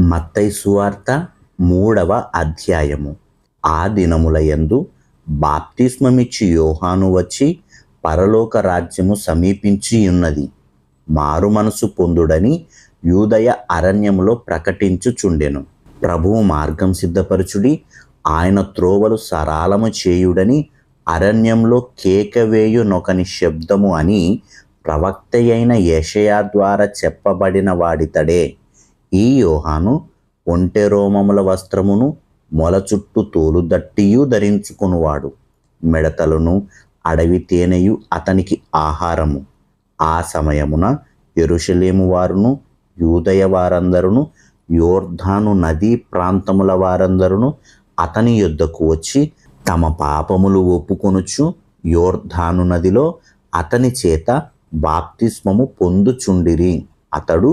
మత్తై సువార్త మూడవ అధ్యాయము. ఆ దినముల యందు బాప్తిస్మమిచ్చి యోహాను వచ్చి పరలోక రాజ్యము సమీపించి ఉన్నది. మారు మనసు పొందుడని యూదయ అరణ్యములో ప్రకటించుచుండెను. ప్రభువు మార్గం సిద్ధపరచుడి ఆయన త్రోవలు సరాలము చేయుడని అరణ్యంలో కేకవేయు నొకని శబ్దము అని ప్రవక్త అయిన ద్వారా చెప్పబడిన వాడితడే. ఈ యోహాను ఒంటె రోమముల వస్త్రమును మొల చుట్టూ తోలుదట్టియు ధరించుకునివాడు. మిడతలను అడవి తేనెయు అతనికి ఆహారము. ఆ సమయమున ఎరుషలేము వారును యూదయ వారందరును యోర్ధాను నదీ ప్రాంతముల వారందరును అతని యొద్దకు వచ్చి తమ పాపములు ఒప్పుకొనుచు యోర్ధాను నదిలో అతని చేత బాప్తిస్మము పొందుచుండిరి. అతడు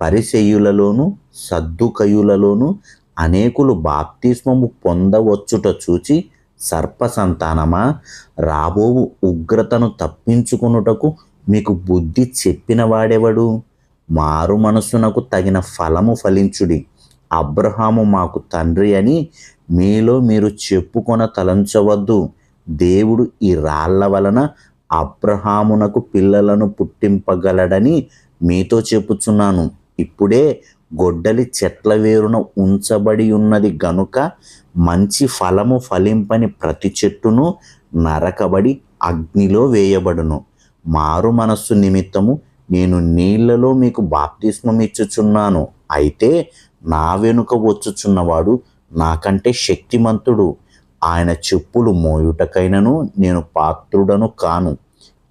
పరిసెయులలోను సద్దుకయులలోను అనేకులు బాప్తిస్మము పొందవచ్చుట చూచి సర్ప సంతానమా రాబోవు ఉగ్రతను తప్పించుకొనుటకు మీకు బుద్ధి చెప్పిన వాడెవడు మారు మనసునకు తగిన ఫలము ఫలించుడి. అబ్రహాము మాకు తండ్రి అని మీలో మీరు చెప్పుకొన తలంచవద్దు. దేవుడు ఈ రాళ్ళ వలన అబ్రహామునకు పిల్లలను పుట్టింపగలడని మీతో చెప్పుచున్నాను. ఇప్పుడే గొడ్డలి చెట్ల వేరున ఉంచబడి ఉన్నది గనుక మంచి ఫలము ఫలింపని ప్రతి చెట్టును నరకబడి అగ్నిలో వేయబడును. మారు మనస్సు నిమిత్తము నేను నీళ్ళలో మీకు బాప్తిస్మం ఇచ్చుచున్నాను. అయితే నా వెనుక వచ్చుచున్నవాడు నాకంటే శక్తిమంతుడు. ఆయన చెప్పులు మోయుటకైనను నేను పాత్రుడను కాను.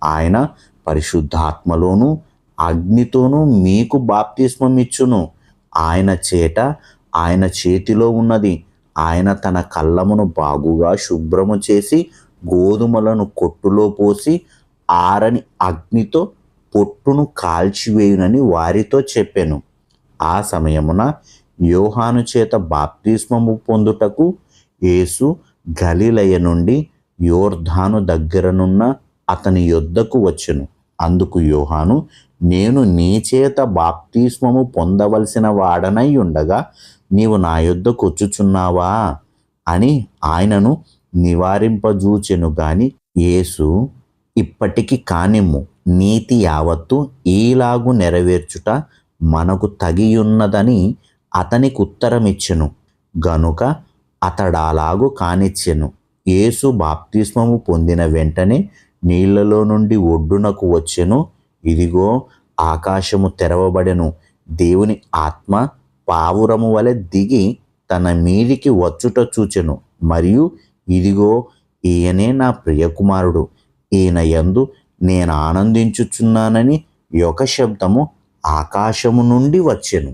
ఆయన పరిశుద్ధాత్మలోనూ అగ్నితోనూ మీకు బాప్తిస్మం ఇచ్చును. ఆయన చేట ఆయన చేతిలో ఉన్నది. ఆయన తన కళ్ళమును బాగుగా శుభ్రము చేసి గోధుమలను కొట్టులో పోసి ఆరని అగ్నితో పొట్టును కాల్చివేయునని వారితో చెప్పాను. ఆ సమయమున యోహాను చేత బాప్తిస్మము పొందుటకు యేసు గలిలయ నుండి యోర్ధాను దగ్గరనున్న అతని యొద్దకు వచ్చెను. అందుకు యోహాను నేను నీ చేత బాప్తిస్మము పొందవలసిన వాడనై ఉండగా నీవు నా యుద్ధ వచ్చుచున్నావా అని ఆయనను నివారింపజూచెను గాని యేసు ఇప్పటికి కానిమ్ము నీతి యావత్తు ఈలాగు నెరవేర్చుట మనకు తగియున్నదని అతనికి ఉత్తరమిచ్చెను గనుక అతడాలాగు కానిచ్చెను. యేసు బాప్తిస్మము పొందిన వెంటనే నీళ్ళలో నుండి ఒడ్డునకు వచ్చెను. ఇదిగో ఆకాశము తెరవబడెను. దేవుని ఆత్మ పావురము వలె దిగి తన మీదికి వచ్చుట చూచెను. మరియు ఇదిగో ఈయనే నా ప్రియకుమారుడు. ఈయన యందు నేను ఆనందించుచున్నానని యొక్క శబ్దము ఆకాశము నుండి వచ్చెను.